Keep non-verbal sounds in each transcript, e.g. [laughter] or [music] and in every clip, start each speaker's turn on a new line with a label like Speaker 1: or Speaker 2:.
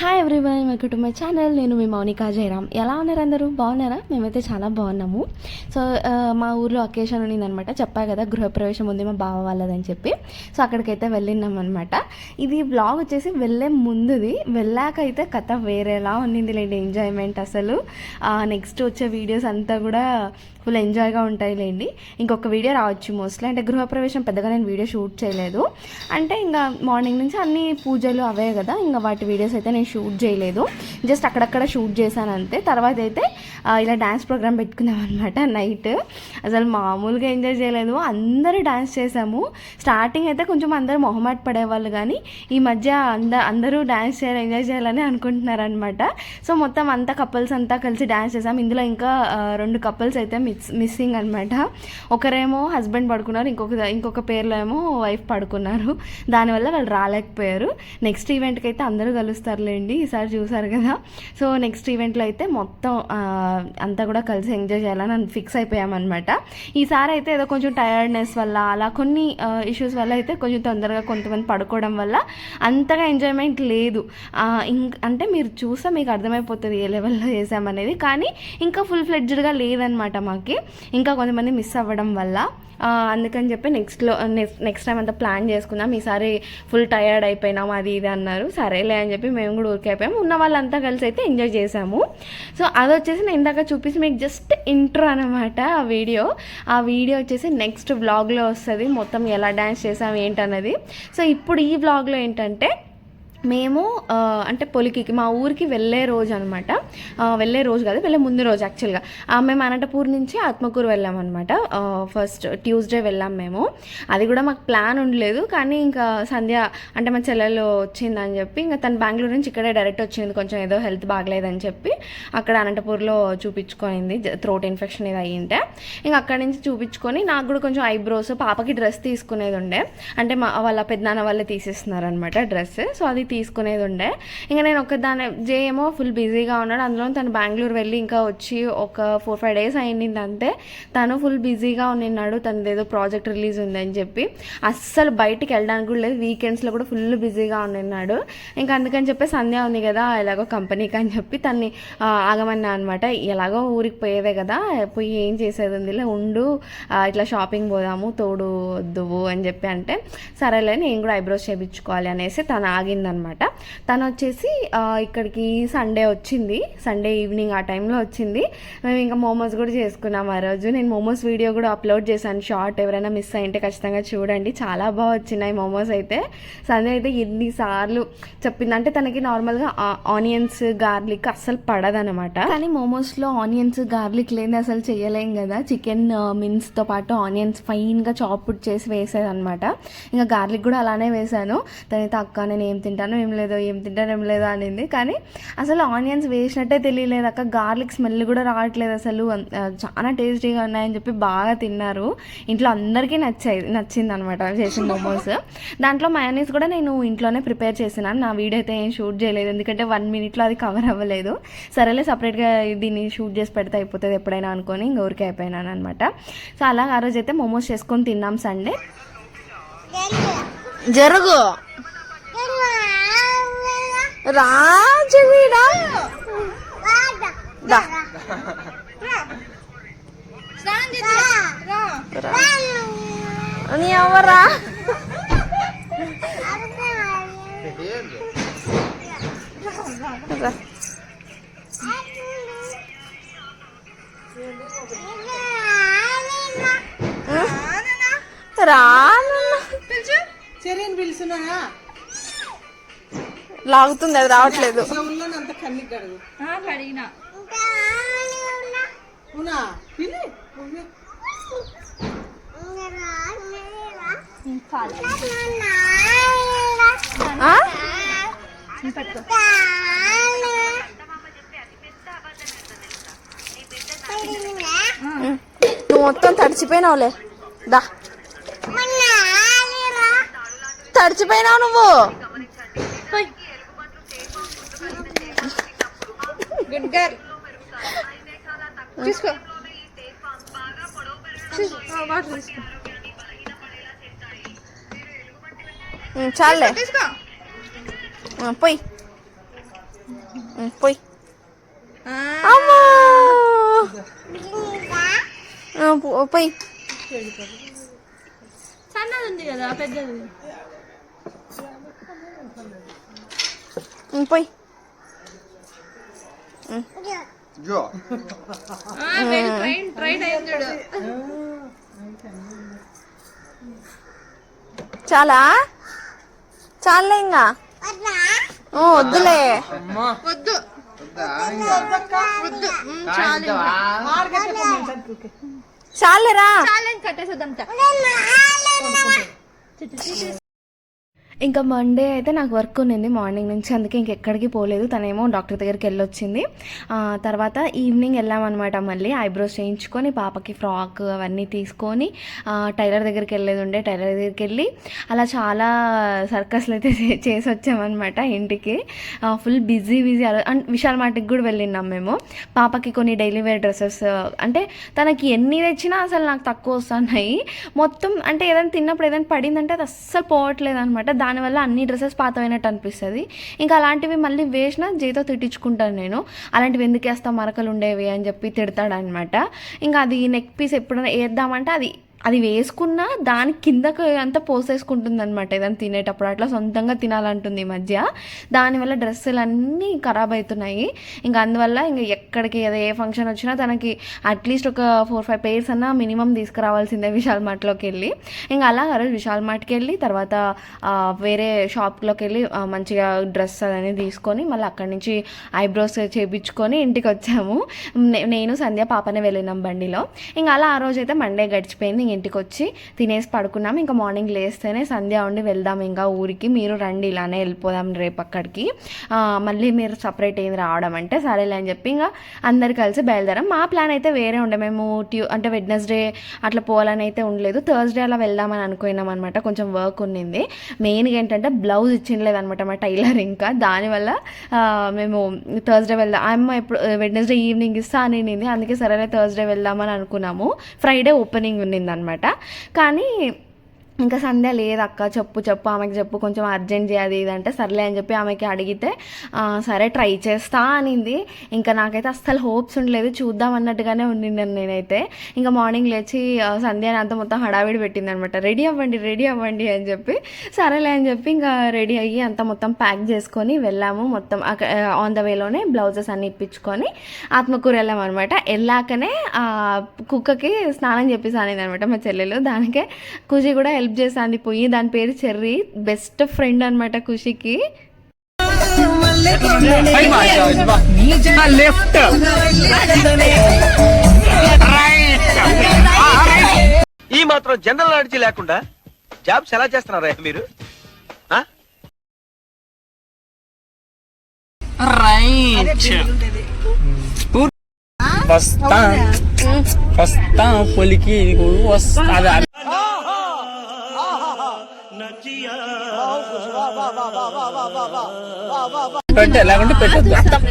Speaker 1: Hi everyone welcome to my channel నేను మీ మౌనికా జయరామ్. ఎలా ఉన్నారు అందరూ? బాగున్నారా? మేమైతే చాలా బాగున్నాము. సో uh, మా ఊర్లో అకేషన్ ఉన్నిందనమాట చెప్పా కదా గృహప్రవేశం ఉంది మా బావ వాళ్ళదని చెప్పి. సో అక్కడికైతే వెళ్ళినాం అనమాట ఇది బ్లాగ్ వచ్చేసి వెళ్ళే ముందుది. వెళ్ళాక అయితే కథ వేరేలా ఉన్నింది లేండి ఎంజాయ్మెంట్ అసలు నెక్స్ట్ వచ్చే వీడియోస్ అంతా కూడా ఫుల్ ఎంజాయ్గా ఉంటాయి లేండి ఇంకొక వీడియో రావచ్చు మోస్ట్లీ అంటే గృహప్రవేశం పెద్దగా నేను వీడియో షూట్ చేయలేదు. అంటే ఇంకా మార్నింగ్ నుంచి అన్ని పూజలు అవే కదా ఇంకా వాటి వీడియోస్ అయితే నేను షూట్ చేయలేదు. జస్ట్ అక్కడక్కడ షూట్ చేశాను అంతే. తర్వాత అయితే ఇలా డ్యాన్స్ ప్రోగ్రామ్ పెట్టుకున్నాం అనమాట నైట్ అసలు మామూలుగా ఎంజాయ్ చేయలేదు. అందరూ డ్యాన్స్ చేసాము స్టార్టింగ్ అయితే కొంచెం అందరూ మొహమాట పడేవాళ్ళు కానీ ఈ మధ్య అంద అందరూ డ్యాన్స్ చేయాలి ఎంజాయ్ చేయాలని అనుకుంటున్నారనమాట సో మొత్తం అంతా కపుల్స్ అంతా కలిసి డ్యాన్స్ చేసాం ఇందులో ఇంకా రెండు కపుల్స్ అయితే మిస్ మిస్సింగ్ అనమాట ఒకరేమో హస్బెండ్ పడుకున్నారు ఇంకొక ఇంకొక పేర్లో ఏమో వైఫ్ పడుకున్నారు. దానివల్ల వాళ్ళు రాలేకపోయారు. నెక్స్ట్ ఈవెంట్కి అయితే అందరూ కలుస్తారులేండి ఈసారి చూసారు కదా. సో నెక్స్ట్ ఈవెంట్లో అయితే మొత్తం అంతా కూడా కలిసి ఎంజాయ్ చేయాలని ఫిక్స్ అయిపోయామన్నమాట. ఈసారి అయితే ఏదో కొంచెం టైర్డ్నెస్ వల్ల అలా కొన్ని ఇష్యూస్ వల్ల అయితే కొంచెం తొందరగా కొంతమంది పడుకోవడం వల్ల అంతగా ఎంజాయ్మెంట్ లేదు. ఇంక్ అంటే మీరు చూస్తే మీకు అర్థమైపోతుంది ఏ లెవెల్లో చేసామనేది. కానీ ఇంకా ఫుల్ ఫ్లెడ్జ్డ్గా లేదనమాట మాకు. ఇంకా కొంతమంది మిస్ అవ్వడం వల్ల అందుకని చెప్పి నెక్స్ట్లో నెక్స్ట్ నెక్స్ట్ టైం అంతా ప్లాన్ చేసుకుందాం. ఈసారి ఫుల్ టయర్డ్ అయిపోయినాం అది ఇది అన్నారు. సరేలే అని చెప్పి మేము కూడా ఊరికే అయిపోయాము ఉన్న వాళ్ళంతా కలిసి అయితే ఎంజాయ్ చేసాము. సో అది వచ్చేసి నేను ఇందాక చూపించి మీకు జస్ట్ ఇంట్రో అనమాట ఆ వీడియో. ఆ వీడియో వచ్చేసి నెక్స్ట్ వ్లాగ్లో వస్తుంది. మొత్తం ఎలా డ్యాన్స్ చేసాం ఏంటన్నది. సో ఇప్పుడు ఈ వ్లాగ్లో ఏంటంటే మేము అంటే పొలికి మా ఊరికి వెళ్ళే రోజు అనమాట వెళ్ళే రోజు కాదు వెళ్ళే ముందు రోజు యాక్చువల్గా మేము అనంతపూర్ నుంచి ఆత్మకూరు వెళ్ళామన్నమాట ఫస్ట్ ట్యూస్డే వెళ్ళాం మేము. అది కూడా మాకు ప్లాన్ ఉండలేదు కానీ ఇంకా సంధ్య అంటే మా చెల్లెలు వచ్చిందని చెప్పి ఇంకా తను బెంగళూరు నుంచి ఇక్కడే డైరెక్ట్ వచ్చింది కొంచెం ఏదో హెల్త్ బాగలేదని చెప్పి అక్కడ అనంతపూర్లో చూపించుకుంది థ్రోట్ ఇన్ఫెక్షన్ ఇది అయ్యింటే ఇంకా అక్కడి నుంచి చూపించుకొని నాకు కూడా కొంచెం ఐబ్రోస్ పాపకి డ్రెస్ తీసుకునేది ఉండే. అంటే మా వాళ్ళ పెద్దనాన్న వాళ్ళే తీసేస్తున్నారనమాట డ్రెస్. సో అది తీసుకునేది ఉండే ఇంకా నేను ఒకదాని జే ఏమో ఫుల్ బిజీగా ఉన్నాడు. అందులో తను బెంగళూరు వెళ్ళి ఇంకా వచ్చి ఒక ఫోర్ ఫైవ్ డేస్ అయింది అంతే తను ఫుల్ బిజీగా ఉన్నాడు తనది ఏదో ప్రాజెక్ట్ రిలీజ్ ఉందని చెప్పి. అస్సలు బయటికి వెళ్ళడానికి కూడా లేదు. వీకెండ్స్లో కూడా ఫుల్ బిజీగా ఉన్నాడు ఇంకా అందుకని చెప్పి సంధ్య ఉంది కదా ఎలాగో కంపెనీకి అని చెప్పి తన్ని ఆగమన్నా అనమాట ఎలాగో ఊరికి పోయేదే కదా పోయి ఏం చేసేది ఉందిలే ఉండు ఇట్లా షాపింగ్ పోదాము తోడు వద్దువు అని చెప్పి అంటే సరేలే నేను కూడా ఐబ్రోస్ చేయించుకోవాలి అనేసి తను ఆగిందనమాట తను వచ్చేసి ఇక్కడికి సండే వచ్చింది. సండే ఈవినింగ్ ఆ టైంలో వచ్చింది. మేము ఇంకా మోమోస్ కూడా చేసుకున్నాం ఆ రోజు. నేను మోమోస్ వీడియో కూడా అప్లోడ్ చేశాను. షార్ట్ ఎవరైనా మిస్ అయింటే ఖచ్చితంగా చూడండి. చాలా బాగా వచ్చినాయి మోమోస్ అయితే. సండే అయితే ఎన్నిసార్లు చెప్పింది. అంటే తనకి నార్మల్గా ఆనియన్స్ గార్లిక్ అస్సలు పడదనమాట కానీ మోమోస్లో ఆనియన్స్ గార్లిక్ లేని అసలు చేయలేం కదా. చికెన్ మిన్స్తో పాటు ఆనియన్స్ ఫైన్గా చాప్ చేసి వేసేది అనమాట ఇంకా గార్లిక్ కూడా అలానే వేసాను తనైతే అక్క నేను ఏం తింటాను ఏం లేదో ఏం తింటాను ఏం లేదో అనింది. కానీ అసలు ఆనియన్స్ వేసినట్టే తెలియలేదు అక్క. గార్లిక్ స్మెల్ కూడా రావట్లేదు అసలు. చాలా టేస్టీగా ఉన్నాయని చెప్పి బాగా తిన్నారు. ఇంట్లో అందరికీ నచ్చాయి నచ్చింది అనమాట చేసిన మోమోస్. దాంట్లో మయోనీస్ కూడా నేను ఇంట్లోనే ప్రిపేర్ చేసినాను. నా వీడియో అయితే ఏం షూట్ చేయలేదు. ఎందుకంటే వన్ మినిట్లో అది కవర్ అవ్వలేదు. సరేలే సపరేట్గా దీన్ని షూట్ చేసి పెడితే అయిపోతుంది ఎప్పుడైనా అనుకొని ఇంక ఊరికే అయిపోయినాను అనమాట సో అలా ఆ రోజు అయితే మోమోస్ చేసుకొని తిన్నాం సండే. జరుగు. రాజు వీడా దా నీ ఎవరా రా. రానన్నా
Speaker 2: చర్యను పిలుచున్నా
Speaker 1: లాగుతుంది అది రావట్లేదు? నువ్వు మొత్తం తడిచిపోయినావులే. దా. తడిచిపోయినావు నువ్వు.
Speaker 3: గుడ్ గర్ల్ తీసుకో వాటర్ తీసుకో
Speaker 1: చాలే.
Speaker 3: తీసుకో
Speaker 1: ఆ, పోయి. ఉమ్, పోయి. పోయి.
Speaker 3: సన్నది ఉంది కదా పెద్దది.
Speaker 1: ఉమ్, పోయి
Speaker 3: ట్రైన్ ట్రైన్ అయింది చూడు.
Speaker 1: చాలా? చాలే ఇంకా. ఓ, వద్దులే.
Speaker 3: వద్దు.
Speaker 1: చాలేరా? ఇంకా మండే అయితే నాకు వర్క్ ఉన్నింది మార్నింగ్ నుంచి. అందుకే ఇంకెక్కడికి పోలేదు. తనేమో డాక్టర్ దగ్గరికి వెళ్ళొచ్చింది. తర్వాత ఈవినింగ్ వెళ్ళామన్నమాట మళ్ళీ. ఐబ్రోస్ చేయించుకొని పాపకి ఫ్రాక్ అవన్నీ తీసుకొని టైలర్ దగ్గరికి వెళ్ళేది ఉండే. టైలర్ దగ్గరికి వెళ్ళి అలా చాలా సర్కస్లు అయితే చేసి వచ్చామన్నమాట ఇంటికి. Full busy busy and Vishal మార్ట్కి కూడా వెళ్ళినాం మేము. పాపకి కొన్ని డైలీ వేర్ డ్రెస్సెస్ అంటే తనకి ఎన్ని తెచ్చినా అసలు నాకు తక్కువ వస్తున్నాయి. మొత్తం అంటే ఏదైనా తిన్నప్పుడు ఏదైనా పడిందంటే అది అస్సలు పోవట్లేదు అనమాట దానివల్ల అన్ని డ్రెస్సెస్ పాతమైనట్టు అనిపిస్తుంది. ఇంకా అలాంటివి మళ్ళీ వేసినా జీతో తిట్టించుకుంటాను నేను. అలాంటివి ఎందుకు వేస్తాం మరకలు ఉండేవి అని చెప్పి తిడతాడనమాట ఇంకా అది నెక్ పీస్ ఎప్పుడైనా వేద్దామంటే అది అది వేసుకున్నా దాని కిందకు అంతా పోసేసుకుంటుంది అనమాట ఏదైనా తినేటప్పుడు. అట్లా సొంతంగా తినాలంటుంది ఈ మధ్య. దానివల్ల డ్రెస్సులు అన్నీ ఖరాబ్ అవుతున్నాయి ఇంకా అందువల్ల ఇంకా ఎక్కడికి ఏదో ఏ ఫంక్షన్ వచ్చినా తనకి అట్లీస్ట్ ఒక ఫోర్ ఫైవ్ పేర్స్ అన్నా మినిమం తీసుకురావాల్సిందే విశాల్ మార్ట్లోకి వెళ్ళి. ఇంకా అలా ఆ రోజు విశాల్ మార్ట్కి వెళ్ళి తర్వాత వేరే షాప్లోకి వెళ్ళి మంచిగా డ్రెస్ అనేది తీసుకొని మళ్ళీ అక్కడి నుంచి ఐబ్రోస్ చేయించుకొని ఇంటికి వచ్చాము. నేను సంధ్య పాపనే వెళ్ళినాం బండిలో. ఇంకా అలా ఆ రోజు అయితే మండే గడిచిపోయింది. ఇంటికి వచ్చి తినేసి పడుకున్నాం. ఇంకా మార్నింగ్ లేస్తేనే సంధ్య ఉండి వెళ్దాం ఇంకా ఊరికి. మీరు రండి ఇలానే వెళ్ళిపోదాం రేపు అక్కడికి. మళ్ళీ మీరు సపరేట్ ఏం రావడం అంటే సరేలే అని చెప్పి ఇంకా అందరు కలిసి బయలుదేరాం. మా ప్లాన్ అయితే వేరే ఉండే. మేము ట్యూ అంటే వెడ్నెస్డే అట్లా పోవాలని అయితే ఉండలేదు. థర్స్డే అలా వెళ్దామని అనుకున్నాం అనమాట కొంచెం వర్క్ ఉన్నింది. మెయిన్గా ఏంటంటే బ్లౌజ్ ఇచ్చిండలేదు అనమాట మా టైలర్ ఇంకా. దానివల్ల మేము థర్స్డే వెళ్దాం అమ్మ ఎప్పుడు వెడ్నెస్డే ఈవినింగ్ ఇస్తా అని అందుకే సరేలే థర్స్డే వెళ్దామని అనుకున్నాము. ఫ్రైడే ఓపెనింగ్ ఉన్నింది అనమాట. కానీ ఇంకా సంధ్య లేదు అక్క చెప్పు చెప్పు ఆమెకి చెప్పు కొంచెం అర్జెంట్ చేయాలి ఇది అంటే సర్లే అని చెప్పి ఆమెకి అడిగితే సరే ట్రై చేస్తా అనింది. ఇంకా నాకైతే అస్సలు హోప్స్ ఉండలేదు చూద్దాం అన్నట్టుగానే ఉండిందని నేనైతే. ఇంకా మార్నింగ్ లేచి సంధ్య అంతా మొత్తం హడావిడి పెట్టింది అనమాట రెడీ అవ్వండి రెడీ అవ్వండి అని చెప్పి సరేలే అని చెప్పి ఇంకా రెడీ అయ్యి అంతా మొత్తం ప్యాక్ చేసుకొని వెళ్ళాము మొత్తం ఆన్ ద వేలోనే బ్లౌజెస్ అన్ని ఇప్పించుకొని ఆత్మకూర వెళ్ళాము అనమాట వెళ్ళాకనే కుక్కకి స్నానం చెప్పేసానిది అనమాట మా చెల్లెలు. దానికే కుజీ కూడా హెల్ప్ చేసాంది పోయి దాని పేరు చెర్రీ. బెస్ట్ ఫ్రెండ్ అనమాట ఖుషికి.
Speaker 4: లెఫ్ట్
Speaker 5: ఈ మాత్రం జనరల్ నాలెడ్జ్ లేకుండా జాబ్స్ ఎలా చేస్తున్నారా మీరు? ఆ?
Speaker 4: రైట్. వస్తా. వస్తా పొలికి వస్తా.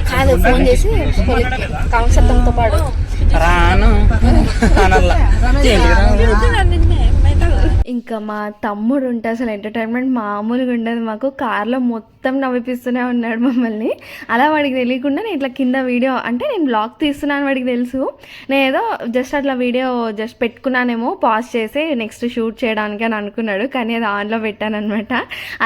Speaker 1: కాదు ఫోన్ చేసి కాంసత్తంతో పాడు
Speaker 4: రాను. అనల్లా?
Speaker 1: ఇంకా మా తమ్ముడు ఉంటే అసలు ఎంటర్టైన్మెంట్ మామూలుగా ఉండదు. మాకు కార్లో మొత్తం నవ్విపిస్తూనే ఉన్నాడు మమ్మల్ని. అలా వాడికి తెలియకుండా నేను ఇట్లా కింద వీడియో అంటే నేను బ్లాగ్ తీస్తున్నాను వాడికి తెలుసు. నేను ఏదో జస్ట్ అట్లా వీడియో జస్ట్ పెట్టుకున్నానేమో పాజ్ చేసి నెక్స్ట్ షూట్ చేయడానికి అని అనుకున్నాడు. కానీ అది ఆన్లో పెట్టానమాట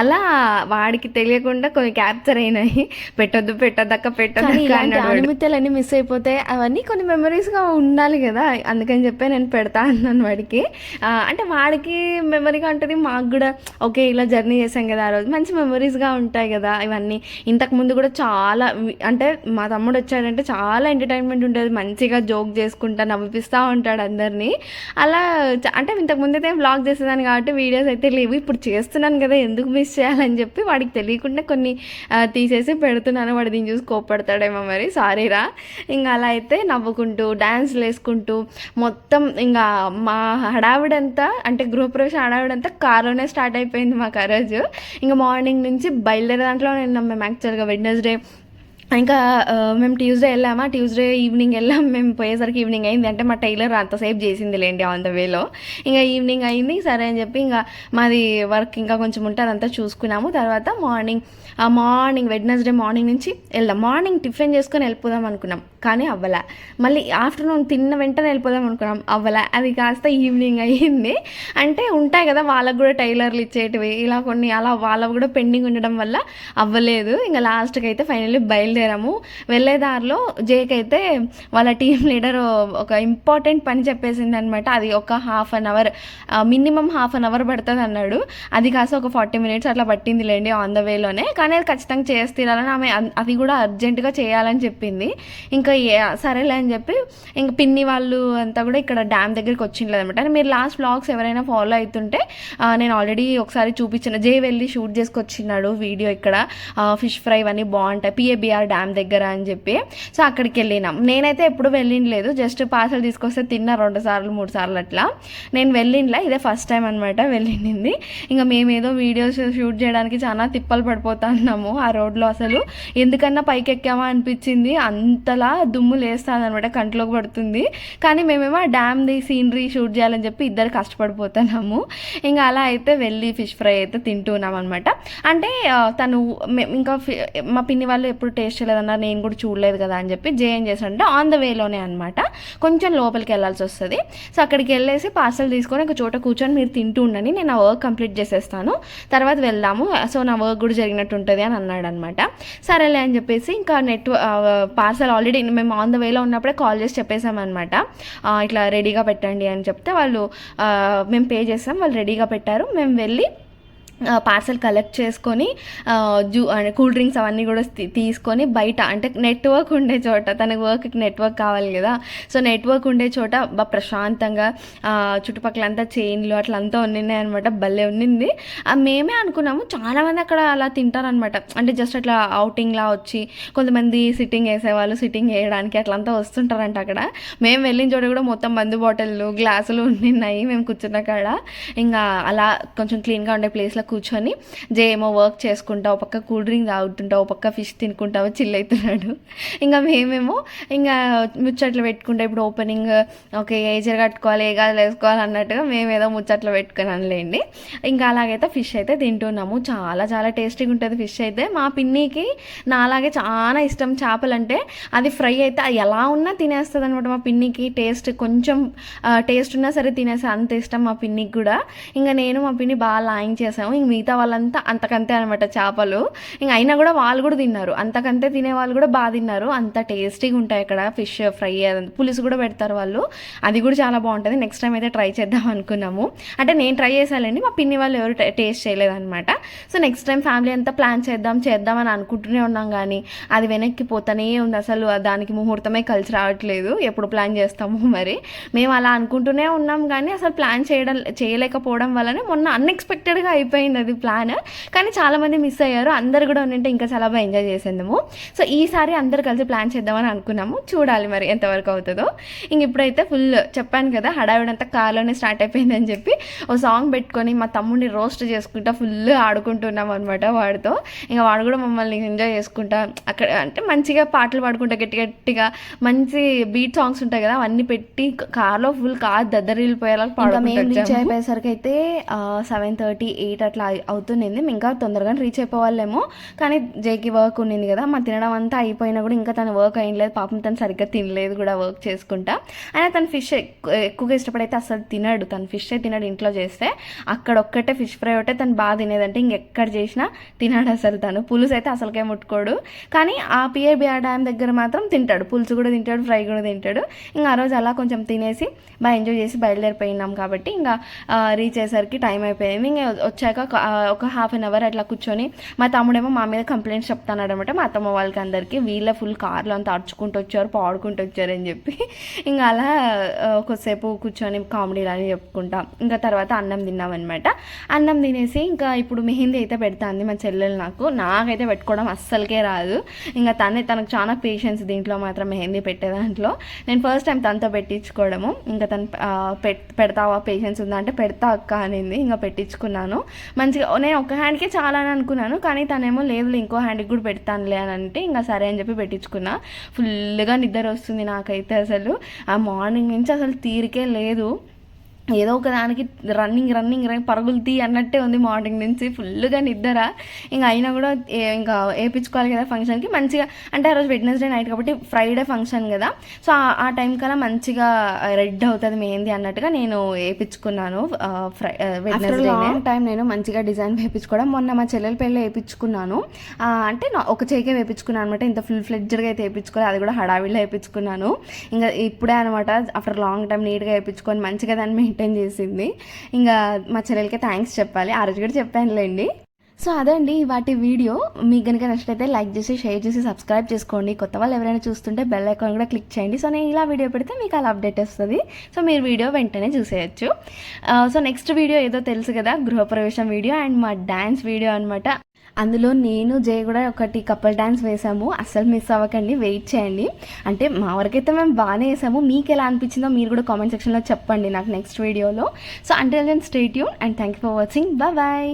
Speaker 1: అలా వాడికి తెలియకుండా కొన్ని క్యాప్చర్ అయినాయి. పెట్టొద్దు పెట్టొద్దు అక్క పెట్టొద్దు. అనుమతులన్నీ మిస్ అయిపోతే అవన్నీ కొన్ని మెమరీస్గా ఉండాలి కదా. అందుకని చెప్పి నేను పెడతా అన్నాను వాడికి. అంటే వాడికి మెమరీగా ఉంటుంది. మాకు కూడా ఓకే ఇలా జర్నీ చేసాం కదా ఆ రోజు. మంచి మెమరీస్గా ఉంటాయి కదా ఇవన్నీ. ఇంతకు ముందు కూడా చాలా అంటే మా తమ్ముడు వచ్చాడంటే చాలా ఎంటర్టైన్మెంట్ ఉంటుంది మంచిగా జోక్ చేసుకుంటా నవ్విపిస్తూ ఉంటాడు అందరినీ. అలా అంటే ఇంతకు ముందు అయితే వ్లాగ్ చేసేదాన్ని కాబట్టి వీడియోస్ అయితే లేవు. ఇప్పుడు చేస్తున్నాను కదా ఎందుకు మిస్ చేయాలని చెప్పి వాడికి తెలియకుండా కొన్ని తీసేసి పెడుతున్నాను. వాడు దీన్ని చూసి కోపడతాడేమో మరి. సారీరా ఇంకా అలా అయితే నవ్వుకుంటూ డ్యాన్స్లు వేసుకుంటూ మొత్తం ఇంకా మా హడావిడంతా అంటే గృహప్రవేశం హడావిడంతా కారులోనే స్టార్ట్ అయిపోయింది మాకు ఆ రోజు. ఇంకా మార్నింగ్ నుంచి బయలుదేరే దాంట్లో నిన్న మేము యాక్చువల్గా వెడ్నెస్డే ఇంకా మేము ట్యూస్డే వెళ్ళామా? ట్యూస్డే ఈవినింగ్ వెళ్ళాం. మేము పోయేసరికి ఈవినింగ్ అయింది. అంటే మా టైలర్ అంతసేపు చేసింది లేండి ఆన్ ద వేలో ఇంకా ఈవినింగ్ అయింది. సరే అని చెప్పి ఇంకా మాది వర్క్ ఇంకా కొంచెం ఉంటే అదంతా చూసుకున్నాము. తర్వాత మార్నింగ్ ఆ మార్నింగ్ వెడ్నెస్డే మార్నింగ్ నుంచి వెళ్దాం. మార్నింగ్ టిఫిన్ చేసుకొని వెళ్ళిపోదాం అనుకున్నాం. కానీ అవ్వలే. మళ్ళీ ఆఫ్టర్నూన్ తిన్న వెంటనే వెళ్ళిపోదాం అనుకున్నాం. అవ్వలే. అది కాస్త ఈవినింగ్ అయ్యింది అంటే ఉంటాయి కదా వాళ్ళకు కూడా టైలర్లు ఇచ్చేటివి. ఇలా కొన్ని అలా వాళ్ళకు కూడా పెండింగ్ ఉండడం వల్ల అవ్వలేదు. ఇంకా లాస్ట్కి అయితే ఫైనల్లీ బయలుదేరాము వెళ్ళే దారిలో జేక్ అయితే వాళ్ళ టీం లీడర్ ఒక ఇంపార్టెంట్ పని చెప్పేసింది అనమాట అది ఒక half an hour minimum half an hour పడుతుంది అన్నాడు అది కాస్త ఒక ఫార్టీ మినిట్స్ అట్లా పట్టింది లేండి ఆన్ ద వేలోనే. కానీ అది ఖచ్చితంగా చేసి ఆమె అది కూడా అర్జెంటుగా చేయాలని చెప్పింది. ఇంకా సరేలే అని చెప్పి ఇంకా పిన్ని వాళ్ళు అంతా కూడా ఇక్కడ డ్యామ్ దగ్గరికి వచ్చిండలేదు అనమాట మీరు లాస్ట్ వ్లాగ్స్ ఎవరైనా ఫాలో అవుతుంటే నేను ఆల్రెడీ ఒకసారి చూపించిన జే వెళ్ళి షూట్ చేసుకొచ్చినాడు వీడియో ఇక్కడ. ఫిష్ ఫ్రై ఇవన్నీ బాగుంటాయి. పిఏబిఆర్ డ్యామ్ దగ్గర అని చెప్పి. సో అక్కడికి వెళ్ళినాం. నేనైతే ఎప్పుడు వెళ్ళిండలేదు జస్ట్ పార్సల్ తీసుకొస్తే తిన్నా రెండు సార్లు మూడు సార్లు అట్లా. నేను వెళ్ళిండ్లే. ఇదే ఫస్ట్ టైం అనమాట వెళ్ళింది. ఇంకా మేమేదో వీడియోస్ షూట్ చేయడానికి చాలా తిప్పలు పడిపోతున్నాము ఆ రోడ్లో అసలు. ఎందుకన్నా పైకి ఎక్కామా అనిపించింది. అంతలా దుమ్ము లేస్తుంది అనమాట కంట్లోకి పడుతుంది. కానీ మేమేమో ఆ డ్యామ్ది సీనరీ షూట్ చేయాలని చెప్పి ఇద్దరు కష్టపడిపోతున్నాము. ఇంకా అలా అయితే వెళ్ళి ఫిష్ ఫ్రై అయితే తింటున్నాం అనమాట అంటే తను ఇంకా మా పిన్ని వాళ్ళు ఎప్పుడు టేస్ట్ చేయలేదన్నారు నేను కూడా చూడలేదు కదా అని చెప్పి జే ఏం అంటే ఆన్ ద వేలోనే అనమాట కొంచెం లోపలికి వెళ్ళాల్సి వస్తుంది. సో అక్కడికి వెళ్ళేసి పార్సల్ తీసుకొని ఒక చోట కూర్చొని మీరు తింటూ ఉండండి. నేను ఆ వర్క్ కంప్లీట్ చేసేస్తాను. తర్వాత వెళ్దాము. సో నా వర్క్ కూడా జరిగినట్టు ఉంటుంది అని అన్నాడు అనమాట సరేలే అని చెప్పేసి ఇంకా నెట్ పార్సల్ ఆల్రెడీ మేము ఆన్ ద వేలో ఉన్నప్పుడే కాల్ చేసి చెప్పేసామన్నమాట ఇట్లా రెడీగా పెట్టండి అని చెప్తే వాళ్ళు మేము పే చేసాం వాళ్ళు రెడీగా పెట్టారు. మేము వెళ్ళి పార్సల్ కలెక్ట్ చేసుకొని జూ అంటే కూల్ డ్రింక్స్ అవన్నీ కూడా తీసుకొని బయట అంటే నెట్వర్క్ ఉండే చోట తనకు వర్క్కి నెట్వర్క్ కావాలి కదా. సో నెట్వర్క్ ఉండే చోట బా ప్రశాంతంగా చుట్టుపక్కల చుట్టుపక్కలంతా చైన్లు అట్లా అంతా ఉన్నాయి అనమాట భలే ఉన్నింది. మేమే అనుకున్నాము చాలామంది అక్కడ అలా తింటారనమాట అంటే జస్ట్ అట్లా అవుటింగ్లా లా వచ్చి కొంతమంది సిట్టింగ్ వేసేవాళ్ళు సిట్టింగ్ వేయడానికి అట్లంతా వస్తుంటారంట అక్కడ. మేము వెళ్ళిన చోట కూడా మొత్తం మందు బాటిల్లు గ్లాసులు [laughs] ఉన్నాయి మేము కూర్చున్న కాడ. ఇంకా అలా కొంచెం క్లీన్గా ఉండే ప్లేస్లో కూర్చొని జే ఏమో వర్క్ చేసుకుంటా ఒక పక్క కూల్ డ్రింక్ తాగుతుంటా ఒక పక్క ఫిష్ తినుకుంటావు చిల్ అవుతున్నాడు. ఇంకా మేమేమో ఇంకా ముచ్చట్లు పెట్టుకుంటా ఇప్పుడు ఓపెనింగ్ ఓకే ఏజర్ కట్టుకోవాలి ఏ గాజులు వేసుకోవాలి అన్నట్టుగా మేమేదో ముచ్చట్లు పెట్టుకున్నాను లేండి ఇంకా అలాగైతే ఫిష్ అయితే తింటున్నాము. చాలా చాలా టేస్టీగా ఉంటుంది ఫిష్ అయితే. మా పిన్నికి నాలాగే చాలా ఇష్టం చేపలు అంటే అది ఫ్రై అయితే అది ఎలా ఉన్నా తినేస్తుంది అనమాట మా పిన్నికి. టేస్ట్ కొంచెం టేస్ట్ ఉన్నా సరే తినేసి అంత ఇష్టం మా పిన్నికి కూడా. ఇంకా నేను మా పిన్ని బాగా లాయింగ్ చేసాము. ఇంక మిగతా వాళ్ళంతా అంతకంతే అనమాట చేపలు. ఇంక అయినా కూడా వాళ్ళు కూడా తిన్నారు. అంతకంతే తినే వాళ్ళు కూడా బాగా తిన్నారు. అంత టేస్టీగా ఉంటాయి అక్కడ ఫిష్ ఫ్రై పులుసు కూడా పెడతారు వాళ్ళు. అది కూడా చాలా బాగుంటుంది. నెక్స్ట్ టైం అయితే ట్రై చేద్దాం అనుకున్నాము. అంటే నేను ట్రై చేశానండి. మా పిన్ని వాళ్ళు ఎవరు టేస్ట్ చేయలేదన్నమాట. సో నెక్స్ట్ టైం ఫ్యామిలీ అంతా ప్లాన్ చేద్దాం చేద్దాం అని అనుకుంటూనే ఉన్నాం కానీ అది వెనక్కి పోతానే ఉంది. అసలు దానికి ముహూర్తమే కలిసి రావట్లేదు. ఎప్పుడు ప్లాన్ చేస్తాము మరి. మేము అలా అనుకుంటూనే ఉన్నాం కానీ అసలు ప్లాన్ చేయడం చేయలేకపోవడం వల్లనే మొన్న అన్ఎక్స్పెక్టెడ్గా అయిపోయింది. అది ప్లాన్. కానీ చాలామంది మిస్ అయ్యారు. అందరు కూడా ఉండింటే ఇంకా చాలా బాగా ఎంజాయ్ చేసేందుము. సో ఈసారి అందరు కలిసి ప్లాన్ చేద్దామని అనుకున్నాము. చూడాలి మరి ఎంతవరకు అవుతుందో. ఇంక ఇప్పుడైతే ఫుల్ చెప్పాను కదా హడావిడంతా కార్లోనే స్టార్ట్ అయిపోయిందని చెప్పి ఓ సాంగ్ పెట్టుకొని మా తమ్ముడిని రోస్ట్ చేసుకుంటా ఫుల్ ఆడుకుంటున్నాం అనమాట వాడితో. ఇంకా వాడు కూడా మమ్మల్ని ఎంజాయ్ చేసుకుంటా అక్కడ అంటే మంచిగా పాటలు పాడుకుంటా గట్టి గట్టిగా మంచి బీట్ సాంగ్స్ ఉంటాయి కదా అవన్నీ పెట్టి కార్లో ఫుల్ కార్ దద్దరిల్లిపోయేలా పాడుకుంటూ అయిపోయేసరికి అయితే సెవెన్ థర్టీ ఎయిట్ అట్లా అవుతుండింది. అవుతుంది మేము ఇంకా తొందరగా రీచ్ అయిపోవాలేమో కానీ జేకి వర్క్ ఉండింది కదా మా తినడం అంతా అయిపోయినా కూడా ఇంకా తను వర్క్ అయ్యలేదు పాపం తను సరిగ్గా తినలేదు కూడా వర్క్ చేసుకుంటా. అయినా తను ఫిష్ ఎక్కువగా ఇష్టపడైతే అసలు తినడు. తను ఫిష్ తినడు ఇంట్లో చేస్తే. అక్కడ ఒక్కటే ఫిష్ ఫ్రై ఒకటే తను బాగా తినేదంటే ఇంకెక్కడ చేసినా తినడు అసలు తను. పులుసు అయితే అసలుకే ముట్టుకోడు. కానీ ఆ పిఏబిఆర్ డ్యామ్ దగ్గర మాత్రం తింటాడు. పులుసు కూడా తింటాడు ఫ్రై కూడా తింటాడు. ఇంకా ఆ రోజు అలా కొంచెం తినేసి బాగా ఎంజాయ్ చేసి బయలుదేరిపోయినాం కాబట్టి ఇంకా రీచ్ అయ్యేసరికి టైం అయిపోయింది. ఇంకా వచ్చాక ఒక- ఒక హాఫ్ అన్ అవర్ అట్లా కూర్చొని మా తమ్ముడేమో మా మీద కంప్లైంట్స్ చెప్తాను అనమాట మా అత్తమ్మ వాళ్ళకి అందరికీ వీళ్ళ ఫుల్ కార్లో అంతా అడుచుకుంటూ వచ్చారు పాడుకుంటూ వచ్చారని చెప్పి. ఇంకా అలా కొద్దిసేపు కూర్చొని కామెడీ అని చెప్పుకుంటాం. ఇంకా తర్వాత అన్నం తిన్నామన్నమాట అన్నం తినేసి ఇంకా ఇప్పుడు మెహందీ అయితే పెడతాంది మా చెల్లెలు నాకు. నాకైతే పెట్టుకోవడం అస్సలకే రాదు. ఇంకా తనే తనకు చాలా పేషెన్స్ దీంట్లో మాత్రం మెహందీ పెట్టే దాంట్లో. నేను ఫస్ట్ టైం తనతో పెట్టించుకోవడము. ఇంకా తను పెడతావా పేషెన్స్ ఉందా అంటే పెడతా అక్క అనింది. ఇంకా పెట్టించుకున్నాను. మంచిగా నేను ఒక హ్యాండ్కే చాలా అని అనుకున్నాను కానీ తనేమో లేదులే ఇంకో హ్యాండ్కి కూడా పెడతానులే అని అంటే ఇంకా సరే అని చెప్పి పెట్టించుకున్నా. ఫుల్గా నిద్ర వస్తుంది నాకైతే అసలు. ఆ మార్నింగ్ నుంచి అసలు తీరికే లేదు. ఏదో ఒక దానికి రన్నింగ్ రన్నింగ్ రన్నింగ్ పరుగులు తీ అన్నట్టే ఉంది మార్నింగ్ నుంచి. ఫుల్గా నిద్ర ఇంకా అయినా కూడా ఇంకా వేయించుకోవాలి కదా ఫంక్షన్కి మంచిగా అంటే ఆ రోజు వెడ్నెస్డే నైట్ కాబట్టి ఫ్రైడే ఫంక్షన్ కదా. సో ఆ- టైం కల్లా మంచిగా రెడ్ అవుతుంది మెహందీ అన్నట్టుగా నేను వేయించుకున్నాను ఫ్రై వెడ్నెస్డే లాంగ్ టైం నేను మంచిగా డిజైన్ వేయించుకోవడం మొన్న మా చెల్లెల పెళ్ళి వేయించుకున్నాను అంటే ఒక చేకే వేయించుకున్నాను అనమాట ఇంత ఫుల్ ఫ్లెడ్జ్డ్గా అయితే వేయించుకోలేదు అది కూడా హడావిడిలో వేయించుకున్నాను ఇంకా ఇప్పుడే అనమాట ఆఫ్టర్ లాంగ్ టైం నీట్గా వేయించుకొని మంచిగా దాన్ని మెయింటైన్ చేసింది. ఇంకా మా చెల్లెలకి థ్యాంక్స్ చెప్పాలి. ఆ రోజు కూడా చెప్పానులేండి. సో అదండి వాటి వీడియో. మీకు కనుక నచ్చినట్లయితే లైక్ చేసి షేర్ చేసి సబ్స్క్రైబ్ చేసుకోండి. కొత్త వాళ్ళు ఎవరైనా చూస్తుంటే బెల్ ఐకాన్ కూడా క్లిక్ చేయండి. సో నేను ఇలా వీడియో పెడితే మీకు అలా అప్డేట్ వస్తుంది. సో మీరు వీడియో వెంటనే చూసేయచ్చు. సో నెక్స్ట్ వీడియో ఏదో తెలుసు కదా గృహప్రవేశం వీడియో అండ్ మా డ్యాన్స్ వీడియో అనమాట అందులో నేను జయ కూడా ఒకటి కపుల్ డ్యాన్స్ వేసాము. అస్సలు మిస్ అవ్వకండి వెయిట్ చేయండి. అంటే మా వరకైతే మేము బాగానే వేసాము. మీకు ఎలా అనిపించిందో మీరు కూడా కామెంట్ సెక్షన్లో చెప్పండి నాకు నెక్స్ట్ వీడియోలో సో అంటే then stay Yoon and thank you for watching bye bye